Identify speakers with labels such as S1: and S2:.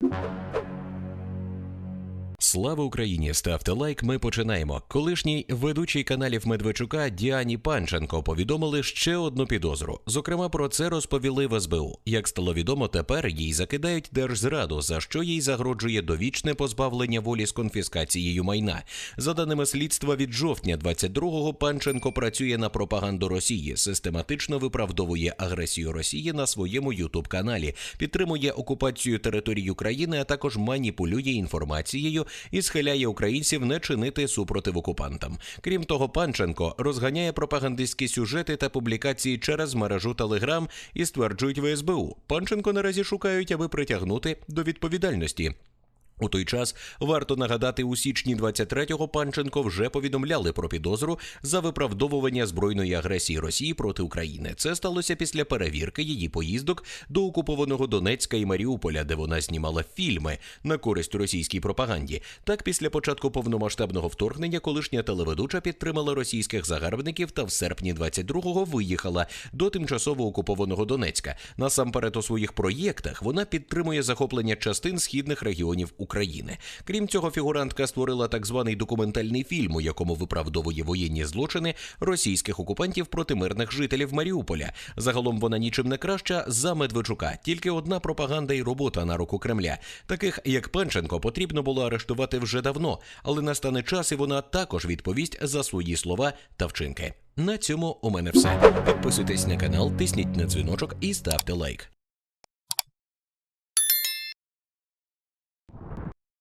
S1: you Слава Україні! Ставте лайк. Ми починаємо. Колишній ведучий каналів Медведчука Діані Панченко повідомили ще одну підозру. Зокрема, про це розповіли в СБУ. Як стало відомо, тепер їй закидають держзраду, за що їй загрожує довічне позбавлення волі з конфіскацією майна. За даними слідства від жовтня 22-го, Панченко працює на пропаганду Росії, систематично виправдовує агресію Росії на своєму Ютуб каналі, підтримує окупацію територій України, а також маніпулює інформацією і схиляє українців не чинити супротив окупантам. Крім того, Панченко розганяє пропагандистські сюжети та публікації через мережу Телеграм і стверджують в СБУ. Панченко наразі шукають, аби притягнути до відповідальності. У той час варто нагадати, у січні 23-го Панченко вже повідомляли про підозру за виправдовування збройної агресії Росії проти України. Це сталося після перевірки її поїздок до окупованого Донецька і Маріуполя, де вона знімала фільми на користь російській пропаганді. Так, після початку повномасштабного вторгнення, колишня телеведуча підтримала російських загарбників та в серпні 22-го виїхала до тимчасово окупованого Донецька. Насамперед у своїх проєктах вона підтримує захоплення частин східних регіонів України. Крім цього, фігурантка створила так званий документальний фільм, у якому виправдовує воєнні злочини російських окупантів проти мирних жителів Маріуполя. Загалом вона нічим не краща за Медведчука. Тільки одна пропаганда і робота на руку Кремля. Таких як Панченко потрібно було арештувати вже давно, але настане час, і вона також відповість за свої слова та вчинки. На цьому у мене все. Підписуйтесь на канал, тисніть на дзвіночок і ставте лайк.